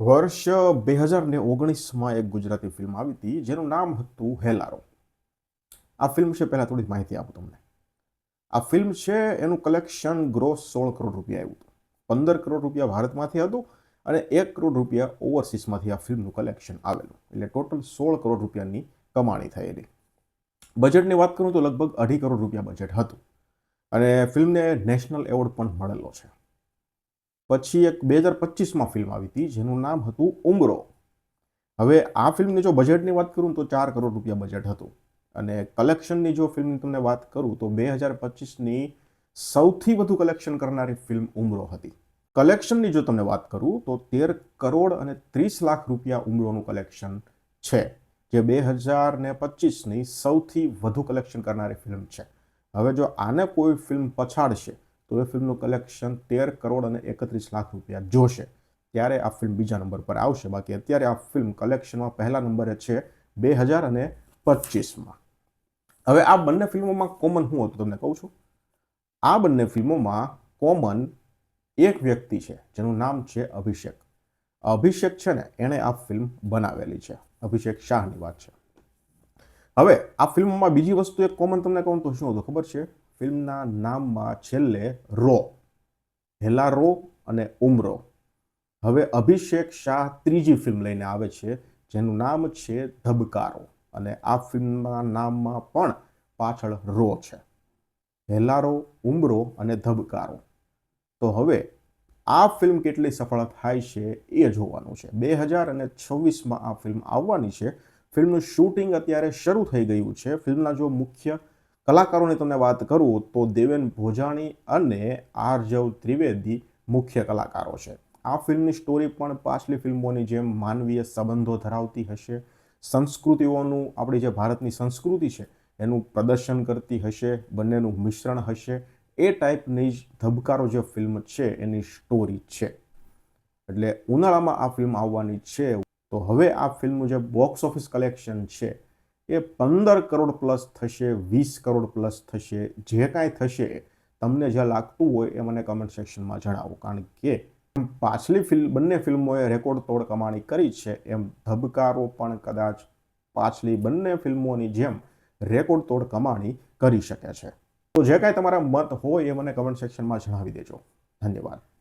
વર્ષ બે હજાર ને ઓગણીસમાં એક ગુજરાતી ફિલ્મ આવી હતી, જેનું નામ હતું હેલારો. આ ફિલ્મ છે, પહેલાં થોડી માહિતી આપું તમને. આ ફિલ્મ છે, એનું કલેક્શન ગ્રોસ સોળ કરોડ રૂપિયા આવ્યું હતું. પંદર કરોડ રૂપિયા ભારતમાંથી હતું અને એક કરોડ રૂપિયા ઓવરસીસમાંથી આ ફિલ્મનું કલેક્શન આવેલું. એટલે ટોટલ સોળ કરોડ રૂપિયાની કમાણી થયેલી બજેટની વાત કરું તો લગભગ અઢી કરોડ રૂપિયા બજેટ હતું. અને ફિલ્મને નેશનલ એવોર્ડ પણ મળેલો છે. પછી એક બે હજાર પચીસમાં ફિલ્મ આવી હતી, જેનું નામ હતું ઉમરો. હવે આ ફિલ્મની જો બજેટની વાત કરું તો ચાર કરોડ રૂપિયા બજેટ હતું. અને કલેક્શનની જો ફિલ્મની તમને વાત કરું તો બે હજાર પચીસની સૌથી વધુ કલેક્શન કરનારી ફિલ્મ ઉમરો હતી. કલેક્શનની જો તમને વાત કરું તો તેર કરોડ અને ત્રીસ લાખ રૂપિયા ઉમરોનું કલેક્શન છે, જે બે હજાર ને પચીસની સૌથી વધુ કલેક્શન કરનારી ફિલ્મ છે. હવે જો આને કોઈ ફિલ્મ પછાડશે તો એ ફિલ્મનું કલેક્શન તેર કરોડ અને એકત્રીસ લાખ રૂપિયા જોશે. ત્યારે આ ફિલ્મ બીજા નંબર પર આવશે. બાકી અત્યારે આ ફિલ્મ કલેક્શનમાં પહેલા નંબરે છે બે હજાર અને પચીસમાં. હવે આ બંને ફિલ્મોમાં કોમન શું હતું તમને કહું છું? આ બંને ફિલ્મોમાં કોમન એક વ્યક્તિ છે, જેનું નામ છે અભિષેક. અભિષેક છે ને, એણે આ ફિલ્મ બનાવેલી છે. અભિષેક શાહની વાત છે. હવે આ ફિલ્મમાં બીજી વસ્તુ એક કોમન તમને કહું તો શું હતું ખબર છે? ફિલ્મના નામમાં છેલ્લે રો, હેલારો અને ઉમરો. હવે અભિષેક શાહ ત્રીજી ફિલ્મ લઈને આવે છે, જેનું નામ છે ધબકારો અને આ ફિલ્મના નામમાં પણ પાછળ રો છે. હેલારો, ઉમરો અને ધબકારો. તો હવે આ ફિલ્મ કેટલી સફળ થાય છે એ જોવાનું છે. બે હજાર અને છવ્વીસમાં આ ફિલ્મ આવવાની છે. ફિલ્મનું શૂટિંગ અત્યારે શરૂ થઈ ગયું છે. ફિલ્મના જો મુખ્ય કલાકારોની તમને વાત કરું તો દેવેન ભોજાણી અને આરજવ ત્રિવેદી મુખ્ય કલાકારો છે. આ ફિલ્મની સ્ટોરી પણ પાછલી ફિલ્મોની જેમ માનવીય સંબંધો ધરાવતી હશે. સંસ્કૃતિઓનું આપણી જે ભારતની સંસ્કૃતિ છે, એનું પ્રદર્શન કરતી હશે, બંનેનું મિશ્રણ હશે. એ ટાઈપની જ ધબકારો જે ફિલ્મ છે, એની સ્ટોરી છે. એટલે ઉનાળામાં આ ફિલ્મ આવવાની છે. તો હવે આ ફિલ્મનું જે બોક્સ ઓફિસ કલેક્શન છે એ પંદર કરોડ પ્લસ થશે, વીસ કરોડ પ્લસ થશે, જે કાંઈ થશે, તમને જે લાગતું હોય એ મને કમેન્ટ સેક્શનમાં જણાવો. કારણ કે પાછલી ફિલ્મ, બંને ફિલ્મોએ રેકોર્ડ તોડ કમાણી કરી છે. એમ ધબકારો પણ કદાચ પાછલી બંને ફિલ્મોની જેમ રેકોર્ડ તોડ કમાણી કરી શકે છે. તો જે કાંઈ તમારા મત હોય એ મને કમેન્ટ સેક્શનમાં જણાવી દેજો. ધન્યવાદ.